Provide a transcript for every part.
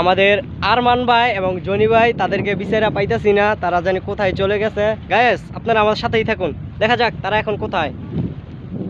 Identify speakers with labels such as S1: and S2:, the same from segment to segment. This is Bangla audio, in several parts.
S1: আমাদের আরমান ভাই এবং জনি ভাই তাদেরকে বিচারা পাইতেছি না তারা জানি কোথায় চলে গেছে। গায়েস আপনারা আমার সাথেই থাকুন। দেখা যাক তারা এখন কোথায়।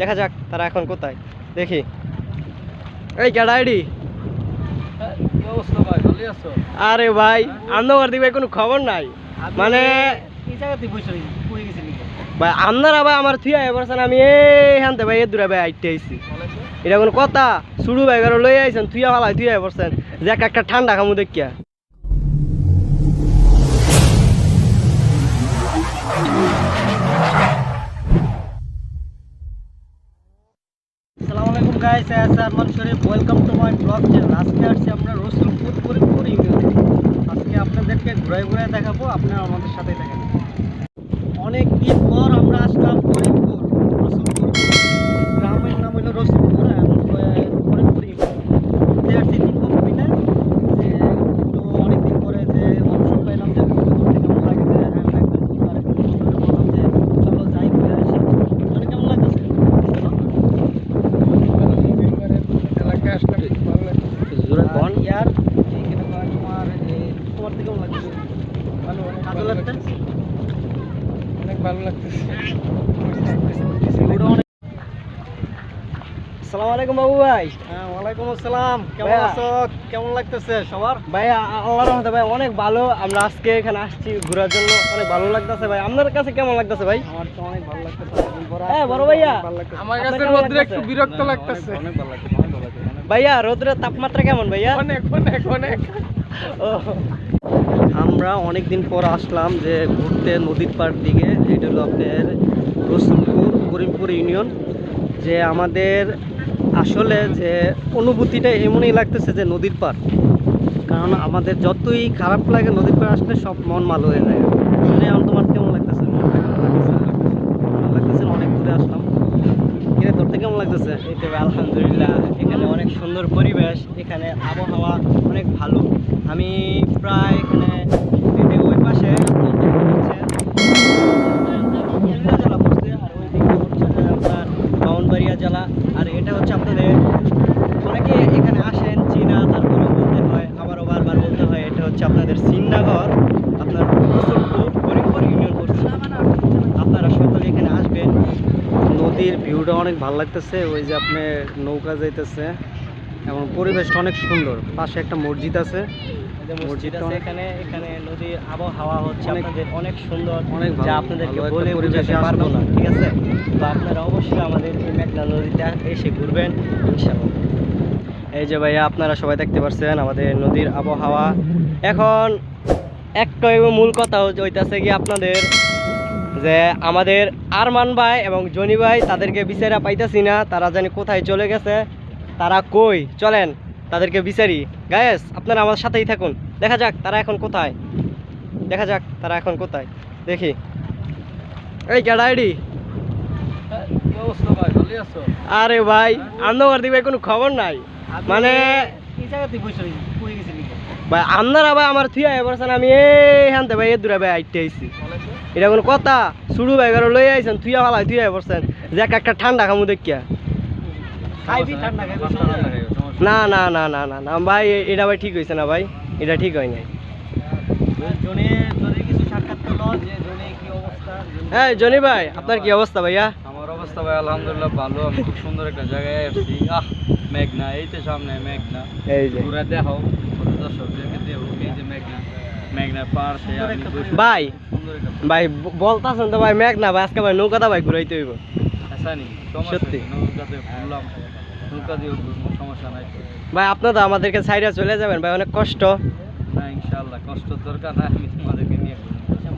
S1: দেখা যাক তারা এখন কোথায়। দেখি। এই
S2: ভালো
S1: আরে ভাই আন্দার দিকে কোনো খবর নাই? মানে ভাই আপনারা ভাই আমার থুয়া এবারছেন আমি এই হানতে ভাই এ দূরে ভাই আইতে আইছি। এটা কোনো কথা। শুরু ভাই ঘরে লই আইছেন থুয়া ভালাই থুয়া এবারছেন যে একটা ঠান্ডা খামু দেখিয়া।
S2: আজকে আমরা আপনাদেরকে ঘুরায় ঘুরায় দেখাবো আমাদের থাকেন। অনেক দিন পর আমরা আসলাম ফরিদপুর রসুলপুর গ্রামের নাম হলো রসুলপুর আর, আহ, ফরিদপুর ইউনিয়ন ঘুরতে আসছি তিন বন্ধু মিলে যে একটু অনেকদিন পরে যে অবসর পাইলাম যে ঘুরতে ঘুরতে কেমন লাগে যে হ্যাঁ একদম ঘুরতে আর একদম বললাম যে চলো যাই ঘুরে আসি মানে কেমন লাগতেছে
S1: জোরে
S2: আর
S1: কোন
S2: ইয়ার এইখানে তো তোমার এই কেমন লাগছে। ভালো কাজল লাগছে।
S3: অনেক ভালো লাগতেছে
S1: আসসালামু আলাইকুম বাবু ভাই।
S2: হ্যাঁ ওয়ালাইকুম আসসালাম। কেমন
S1: ভাইয়া।
S2: আছো? কেমন লাগতেছে সবার?
S1: ভাই আল্লাহর রহমতে ভাই অনেক ভালো। আমরা আজকে এখানে আসছি ঘোরার জন্য। অনেক ভালো লাগতেছে ভাই। আপনার কাছে কেমন লাগতেছে ভাই?
S2: আমার তো অনেক ভালো লাগতেছে।
S1: হ্যাঁ, বড় ভাইয়া।
S2: অনেক
S3: আমার কাছে রোদ্রে একটু বিরক্ত লাগতেছে।
S2: অনেক ভালো
S1: ভাইয়া রোদ্রের তাপমাত্রা কেমন ভাইয়া?
S3: অনেক অনেক অনেক।
S2: আমরা অনেক দিন পর আসলাম যে ঘুরতে নদীর পাড় দিকে এটা হলো আপনার রসুলপুর, করিমপুর ইউনিয়ন, যে আমাদের আসলে যে অনুভূতিটা এমনই লাগতেছে যে নদীর পাড়। কারণ আমাদের যতই খারাপ লাগে, নদীর পাড় আসলে সব মন ভালো হয়ে যায়। মানে এখন তোমার কেমন লাগতেছে? লাগতেছে অনেক দূরে আসলাম। তোর থেকে কেমন লাগতেছে?
S1: এই আলহামদুলিল্লাহ। এখানে অনেক সুন্দর পরিবেশ, এখানে আবহাওয়া অনেক ভালো। আমি প্রায় এখানে আপনার বাউনবাড়িয়া জেলা। আর এটা হচ্ছে আপনাদের অনেকে এখানে আসেন, চীনা তারপরে বলতে হয় বলতে হয়, এটা হচ্ছে আপনাদের আপনার ইউনিয়ন আপনারা এখানে আসবেন।
S2: নদীর ভিউটা অনেক ভালো লাগতেছে, ওই যে আপনি নৌকা যাইতেছে। এবং পরিবেশটা অনেক সুন্দর, পাশে একটা মসজিদ আছে।
S1: যে মসজিদ আছে এখানে এখানে নদীর আবহাওয়া হচ্ছে আপনাদের অনেক সুন্দর যা আপনাদেরকে বলে বোঝাতে পারব না ঠিক আছে? তো আপনারা অবশ্যই আমাদের এই মেঘনা নদীতে এসে ঘুরবেন ইনশাআল্লাহ। এই যে ভাইয়া আপনারা সবাই দেখতে পাচ্ছেন আমাদের নদীর আবহাওয়া। এখন একটা মূল কথা হইতাছে কি আপনাদের যে আমাদের আরমান ভাই এবং জনি ভাই তাদেরকে বিচারা পাইতাছি না তারা জানি কোথায় চলে গেছে তারা কই? চলেন। তাদেরকে বিচারি। গায়েস আপনারা আমার সাথেই থাকুন। দেখা যাক তারা এখন কোথায়। দেখা যাক তারা এখন কোথায়। দেখি। এই
S3: ভাই ভালো
S1: আরে ভাই আন্দার দিকে কোনো খবর নাই। মানে ভাই আপনারা ভাই আমার থুয়া এবারছেন আমি এই হানতে ভাই দূরে ভাই আইতে আইছি। এটা কোনো কথা? শুরু ভাই ঘরে লই আইছেন, থুয়া ভালাই থুয়া এবারছেন যে একটা ঠান্ডা খামু দেখিয়া।
S2: খাইবি ঠান্ডা খাইবি
S1: না না না না না না ভাই এ- এটা ভাই ঠিক হয়েছে না ভাই এটা ঠিক হয় নাই
S2: জনে জনে কিছু সাক্ষাৎ করল যে জনে কি অবস্থা
S1: হ্যাঁ জনি ভাই আপনার কি অবস্থা ভাইয়া
S3: আমার অবস্থা ভাই আলহামদুলিল্লাহ ভালো আমি খুব সুন্দর একটা জায়গায় আসছি আহ মেঘনা এই তো সামনে মেঘনা
S1: এই যে
S3: ঘুরে দেখো ছোট দর্শকদেরকে দেখো এই যে মেঘনা মেঘনা পার সে
S2: সুন্দর
S3: আমি
S2: একটা
S3: বসে-
S1: ভাই
S3: সুন্দর একটা
S1: ভাই ব- বলতাছেন তো ভাই মেঘ না ভাই আজকে ভাই নৌকাটা ভাই ঘুরাইতে হইব
S3: হাসানি
S1: সত্যি।
S3: সমস্যা নাই।
S1: ভাই আপনার তো আমাদেরকে সাইডে চলে যাবেন ভাই অনেক কষ্ট।
S3: না ইনশাআল্লাহ কষ্ট দরকার নাই আমি তোমাদেরকে নিয়ে
S2: আচ্ছা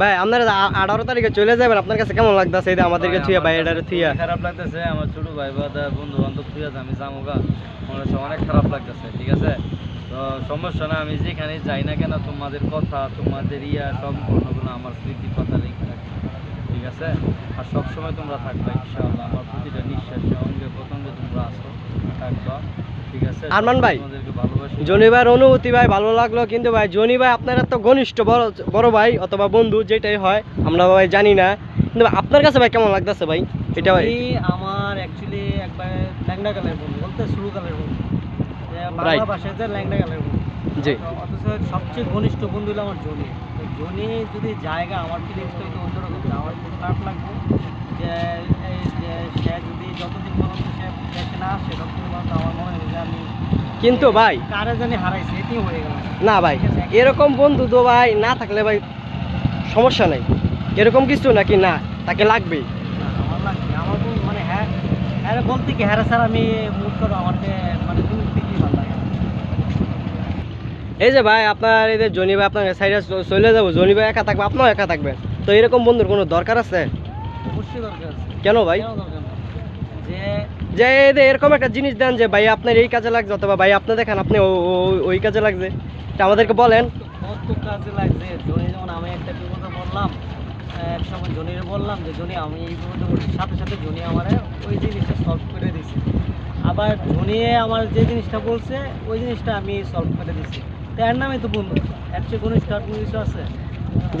S1: ভাই আপনারা আঠারো তারিখে চলে যাবেন আপনার কাছে কেমন লাগতেছে? এই আমাদেরকে থুয়া ভাই এটারে থুয়া।
S3: খারাপ লাগতেছে আমার ছোট ভাই বাদা বন্ধু বান্ধব থুয়া আমি মনে হচ্ছে অনেক খারাপ লাগতেছে ঠিক আছে? তো সমস্যা না আমি যেখানে যাই না কেন তোমাদের কথা তোমাদের ইয়া সম্পূর্ণগুলো আমার স্মৃতি কথা আছে। আর সবসময় তোমরা থাকবে ইনশাআল্লাহ। আমার প্রতিটা নিঃশ্বাসে অঙ্গে প্রত্যঙ্গে তোমরা আসো থাকবা ঠিক আছে?
S1: আরমান ভাই, জনি ভাইয়ের অনুভূতি ভাই ভালো লাগল কিন্তু ভাই জনি ভাই আপনারা তো ঘনিষ্ঠ বড় বড় ভাই অথবা বন্ধু যেটাই হয় আমরা ভাই জানি না। কিন্তু আপনার কাছে ভাই কেমন লাগতেছে ভাই? এটা ভাই
S2: আমার অ্যাকচুয়ালি একবার ল্যাংডা কালের বন্ধু বলতে শুরু কালের বন্ধু। বাংলা. ভাষায় যে ল্যাংডা কালের বন্ধু।
S1: জি।
S2: অথচ সবচেয়ে ঘনিষ্ঠ বন্ধু হলো আমার জনি। তো যদি জায়গা আমার ফিলিংসটা হয়তো অন্যরকম না, আমার খুব খারাপ লাগবে যে সে যদি যতদিন পর্যন্ত সে দেশে না আসে ততদিন পর্যন্ত আমার মনে হয় যে আমি
S1: কিন্তু ভাই
S2: কারে জানি হারাইছি এটি হয়ে গেল
S1: না। ভাই এরকম বন্ধু তো ভাই না থাকলে ভাই সমস্যা নাই। এরকম কিছু নাকি না তাকে লাগবেই
S2: না, আমার লাগছে আমার মানে হ্যাঁ হ্যাঁ বলতে কি হ্যাঁ স্যার আমি মুড করো আমার মানে তুমি দেখলেই ভালো লাগে
S1: এই যে ভাই আপনার এই যে জনি ভাই আপনার সাইডে চলে যাব। জনি ভাই একা থাকবে আপনিও একা থাকবেন। তো এরকম বন্ধুর কোনো দরকার আছে? কেন ভাই?
S2: যে
S1: যে এই যে এরকম একটা জিনিস দেন যে ভাই আপনার এই কাজে লাগছে অথবা ভাই আপনি দেখেন আপনি ওই কাজে লাগছে এটা আমাদেরকে বলেন।
S2: কত কাজে লাগছে? যেমন আমি একটা বিপদে বললাম এক সময় জনিরে বললাম যে জনি আমি এই বিপদে সাথে সাথে জনি আমার ওই জিনিসটা সলভ করে দিয়েছে আবার জনিয়ে আমার যে জিনিসটা বলছে ওই জিনিসটা আমি সলভ করে দিয়েছি তো এর নামই তো বন্ধু। এর ঘনিষ্ঠ আর কিছু আছে?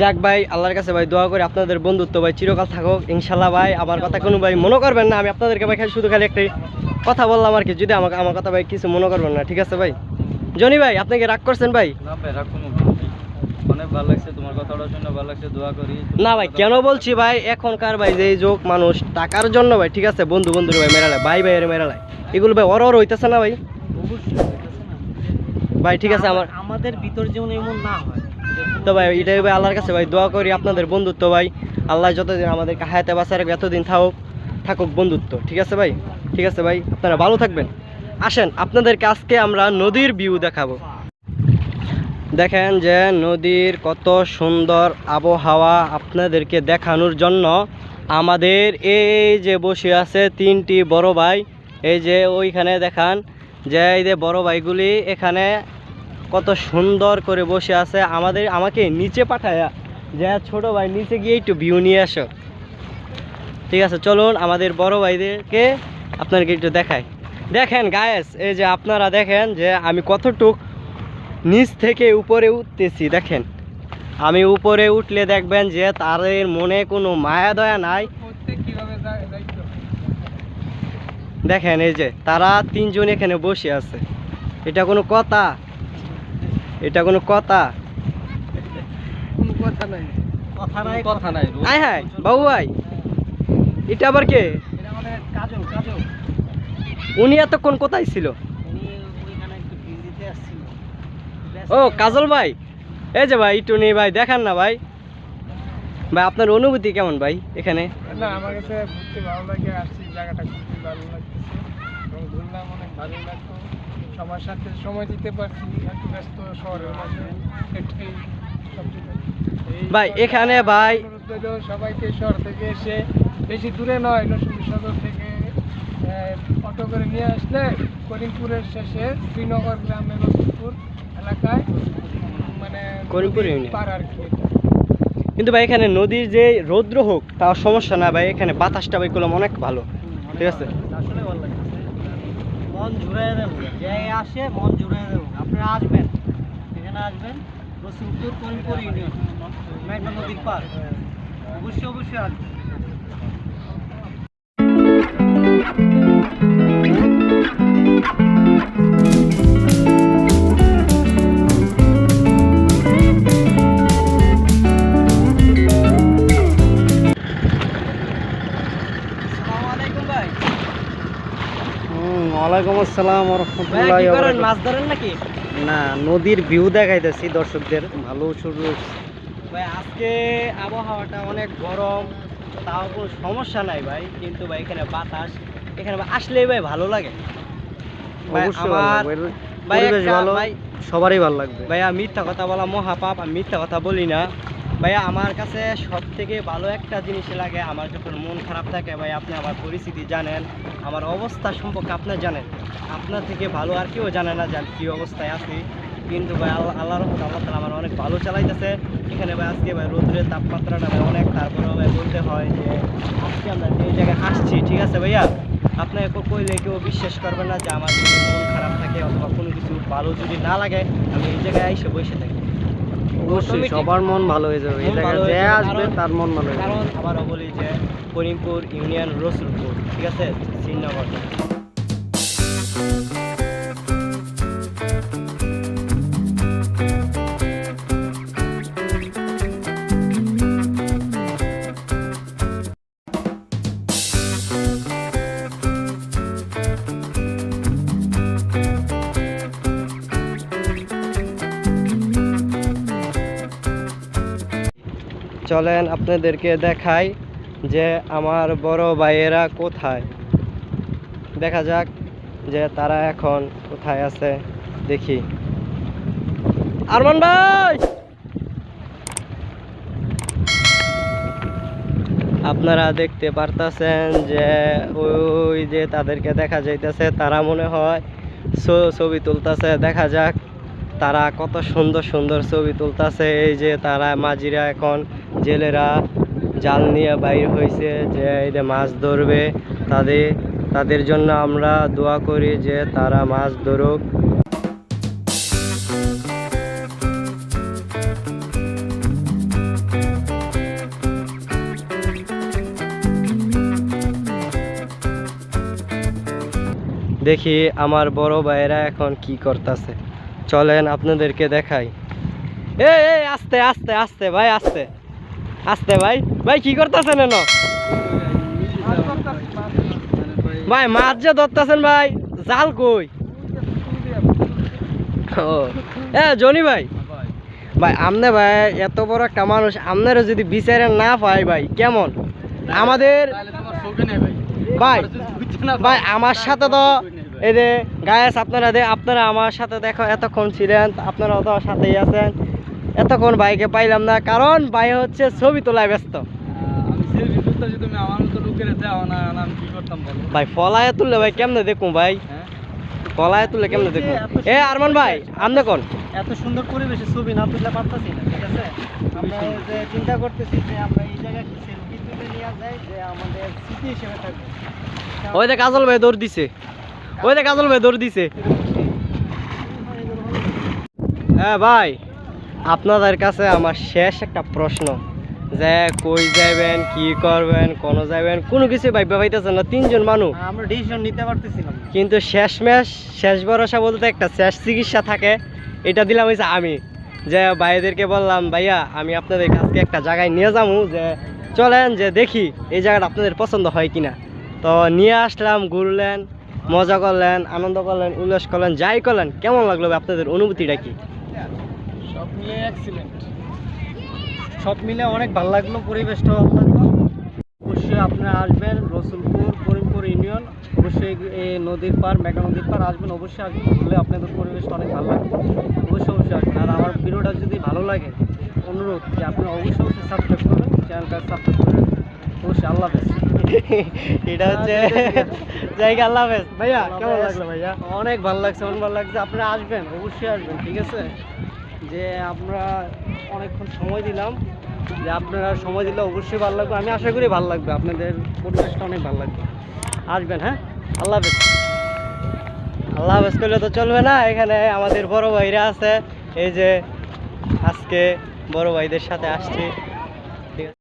S1: যাক ভাই আল্লাহর কাছে ভাই দোয়া করি আপনাদের বন্ধুত্ব ভাই চিরকাল থাকুক ইনশাল্লাহ ভাই। আমার কথা কোনো ভাই মনে করবেন না আমি আপনাদেরকে ভাই শুধু খালি একটাই কথা বললাম আর কি। যদি আমাকে আমার কথা ভাই কিছু মনে করবেন না ঠিক আছে ভাই? জনি ভাই আপনি কি রাগ করছেন ভাই?
S3: না ভাই অনেক ভালো লাগছে তোমার কথাটা শুনে ভালো লাগছে দোয়া করি।
S1: না ভাই কেন বলছি ভাই? এখনকার ভাই যে যোগ মানুষ টাকার জন্য ভাই ঠিক আছে বন্ধু বন্ধুর ভাই মেরালায় ভাই ভাইয়ের মেরালায় এগুলো ভাই অর অর হইতেছে না ভাই?
S2: বুঝতেছে না?
S1: ভাই ঠিক আছে আমার
S2: আমাদের ভিতর যেমন এমন না হয়।
S1: তো ভাই, এটাই ভাই আল্লাহর কাছে ভাই, দোয়া করি আপনাদের বন্ধুত্ব ভাই। আল্লাহ যতদিন আমাদেরকে হায়াতে বাঁচায় রাখবে, এতদিন থাকুক থাকুক বন্ধুত্ব। ঠিক আছে ভাই? ঠিক আছে ভাই, আপনারা ভালো থাকবেন। আসেন, আপনাদেরকে আজকে আমরা নদীর ভিউ দেখাবো। দেখেন যে নদীর কত সুন্দর আবহাওয়া আপনাদেরকে দেখানোর জন্য আমাদের এই যে বসে আছে তিনটি বড় ভাই, এই যে ওইখানে দেখান যে এই যে বড় ভাইগুলি এখানে কত সুন্দর করে বসে আছে। আমাদের আমাকে নিচে পাঠায়া। যে ছোট ভাই নিচে গিয়ে একটু ভিউ নিয়ে আসো। ঠিক আছে চলুন আমাদের বড় ভাইদেরকে আপনাদেরকে একটু দেখাই। দেখেন গায়েস এই যে আপনারা দেখেন যে আমি কতটুক নিচ থেকে উপরে উঠতেছি দেখেন। আমি উপরে উঠলে দেখবেন যে তাদের মনে কোনো মায়া দয়া নাই। দেখেন এই যে তারা তিনজন এখানে বসে আছে। এটা কোনো কথা। এটা কোনো কথা?
S2: কথা নাই। কথা নাই
S3: কথা নাই।
S1: আয় হায় বাবু ভাই এটা আবার কে? উনি এতক্ষণ কোথায় ছিল? ও কাজল ভাই। এই যে ভাই নেই ভাই দেখান না ভাই। ভাই আপনার অনুভূতি কেমন ভাই এখানে?
S4: না আমার কাছে ঘুরতে ভালো লাগে আসছি জায়গাটা ঘুরতে ভালো লাগতেছে। এবং ঘুরলাম অনেক ভালো লাগতো সবার সাথে সময় দিতে পারছি একটু ব্যস্ত শহরের মাঝে। এটাই
S1: ভাই, এখানে ভাই-
S4: সবাইকে শহর থেকে এসে বেশি দূরে নয় নরসিংদী সদর থেকে অটো করে নিয়ে আসলে করিমপুরের শেষে শ্রীনগর গ্রামের লক্ষ্মীপুর এলাকায় মানে
S1: করিমপুর।
S4: পার আর কি
S1: কিন্তু ভাই এখানে নদীর যে রৌদ্র হোক তাও সমস্যা না ভাই এখানে বাতাসটা ভাই করলাম অনেক ভালো। ঠিক আছে?
S2: মন জুড়ে দেবো। যে আসে মন জুড়ে দেবো। আপনারা আসবেন। এখানে আসবেন। উত্তর করিমপুর ইউনিয়ন। মেঘনা নদীর পার অবশ্যই অবশ্যই আসবেন। ওয়ালাইকুম আসসালাম
S1: ভাই
S2: রহমতুল্লাহ
S1: মাছ ধরেন নাকি?
S2: না নদীর ভিউ দেখাইতেছি দর্শকদের। ভালো শুরু
S1: ভাই আজকে আবহাওয়াটা অনেক গরম তাও কোনো সমস্যা নাই ভাই কিন্তু ভাই এখানে বাতাস এখানে আসলেই ভাই ভালো লাগে। ভাই
S2: ভালো।
S1: ভাই ভাই
S2: সবারই ভালো লাগবে।
S1: ভাইয়া মিথ্যা কথা বলা মহাপাপ আমি মিথ্যা কথা বলি না। ভাইয়া, আমার কাছে সব থেকে ভালো একটা জিনিস লাগে, আমার যখন মন খারাপ থাকে ভাই আপনি আমার পরিস্থিতি জানেন, আমার অবস্থা সম্পর্কে আপনি জানেন। আপনার থেকে ভালো আর কেউ জানে না যে আমি কী অবস্থায় আছি। কিন্তু ভাই, আল্লাহ আল্লাহ রহমত আল্লাহ তালা আমার অনেক ভালো চালাইতেছে। এখানে ভাই, আজকে ভাই রোদ্রের তাপমাত্রাটা ভাই অনেক তারপরেও ভাই বলতে হয় যে আজকে আমরা যে জায়গায় আসছি, ঠিক আছে ভাইয়া? আপনাকে কইলে কেউ বিশ্বাস করবে না যে আমার মন খারাপ থাকে অথবা কোনো কিছু ভালো যদি না লাগে, আমি এই জায়গায় এসে বসে থাকি।
S2: অবশ্যই সবার মন ভালো হয়ে যাবে। এই জায়গায় যে আসবে তার মন ভালো হয়ে যাবে।
S1: কারণ আবারও বলি যে করিমপুর ইউনিয়ন রসুলপুর ঠিক আছে? শ্রীনগর। চলেন আপনাদেরকে দেখাই যে আমার বড় ভাইয়েরা কোথায়। দেখা যাক যে তারা এখন কোথায় আছে, দেখি। আরমান ভাই! আপনারা দেখতে পারতাছেন যে ওই যে তাদেরকে দেখা যাইতেছে, তারা মনে হয় ছবি তুলতাছে। দেখা যাক। তারা কত সুন্দর সুন্দর ছবি তুলতাছে। এই যে তারা মাঝিরা এখন জেলেরা জাল নিয়ে বাইর হয়েছে যে এই মাছ ধরবে। তাদের তাদের জন্য আমরা দোয়া করি যে তারা মাছ ধরুক। দেখি আমার বড় ভাইয়েরা এখন কি করতেছে। চলেন আপনাদেরকে দেখাই। এ এ আস্তে আস্তে আস্তে ভাই আস্তে। আস্তে ভাই। ভাই কি করতেছেন এন? ভাই মাছ যে ধরতেছেন ভাই জাল কই? ও এ জনি ভাই। ভাই আমনে ভাই এত বড় একটা মানুষ আপনারা যদি বিচারে না পাই ভাই কেমন? আমাদের ভাই। ভাই আমার সাথে তো এই যে গায়েস আপনারা দে আপনারা আমার সাথে দেখো এতক্ষণ ছিলেন আপনারা তো সাথেই আছেন। এতক্ষণ ভাইকে পাইলাম না কারণ ভাই হচ্ছে ছবি তোলায় ব্যস্ত।
S3: আমি সেলফি তুলতেছি তুমি আমার মতো লোকের দাও না না কি করতাম বলো?
S1: ভাই ফলায় তুললে ভাই কেমনে দেখুন ভাই?
S3: হ্যাঁ?
S1: ফলায় তুললে কেমনে দেখুন এ আরমান ভাই আমনে কোন?
S2: এত সুন্দর পরিবেশে ছবি না তুললে পারতাছি না ঠিক আছে? আমরা যে চিন্তা করতেছি যে আমরা এই জায়গায় সেলফি তুলে নিয়ে যাই যে আমাদের স্মৃতি হিসেবে থাকবে।
S1: ওই যে কাজল ভাই দৌড় দিছে। ওই যে কাজল ভাই দৌড় দিছে। হ্যাঁ ভাই আপনাদের কাছে আমার শেষ একটা প্রশ্ন। যে কই যাবেন কি করবেন কোন যাবেন কোনো কিছু ভাইবা পাইতেছেন না তিনজন মানুষ।
S2: আমরা ডিসিশন নিতে পারতেছিলাম।
S1: কিন্তু শেষ ম্যাশ শেষ ভরসা বলতে একটা শেষ চিকিৎসা থাকে। এটা দিলাম হয়েছে আমি। যে ভাইদেরকে বললাম ভাইয়া আমি আপনাদের কাছকে একটা জায়গায় নিয়ে যাব যে চলেন যে দেখি এই জায়গাটা আপনাদের পছন্দ হয় কিনা। তো নিয়ে আসলাম ঘুরলেন। মজা করলেন আনন্দ করলেন উল্লাস করলেন যাই করলেন কেমন লাগল আপনাদের অনুভূতিটা কি?
S4: সব মিলে এক্সিলেন্ট
S2: সব মিলে অনেক ভালো লাগল পরিবেশটা ভালো লাগল অবশ্যই আপনারা আসবেন রসুলপুর করিমপুর ইউনিয়ন। অবশ্যই এই নদীর পার মেঘা নদীর পার আসবেন অবশ্যই আসবেন ঘুরলে আপনাদের পরিবেশটা অনেক ভালো লাগবে। অবশ্যই অবশ্যই আসবেন। আর আমার ভিডিওটা যদি ভালো লাগে অনুরোধ যে আপনারা অবশ্যই অবশ্যই সাবস্ক্রাইব করবেন চ্যানেলটা সাবস্ক্রাইব করে রাখবেন অবশ্যই আল্লাহ হাফেজ।
S1: এটা হচ্ছে জায়গা আল্লাহ হাফেজ। ভাইয়া কেমন লাগল ভাইয়া?
S2: অনেক ভালো লাগছে অনেক ভালো লাগছে। আপনারা আসবেন অবশ্যই আসবেন ঠিক আছে? যে আমরা অনেকক্ষণ সময় দিলাম যে আপনারা সময় দিলে অবশ্যই ভালো লাগবে। আমি আশা করি ভালো লাগবে আপনাদের পরিবেশটা অনেক ভালো লাগবে। আসবেন হ্যাঁ? আল্লাহ হাফেজ।
S1: আল্লাহ হাফেজ করলে তো চলবে না। এখানে আমাদের বড় ভাইরা আছে। এই যে আজকে বড় ভাইদের সাথে আসছি।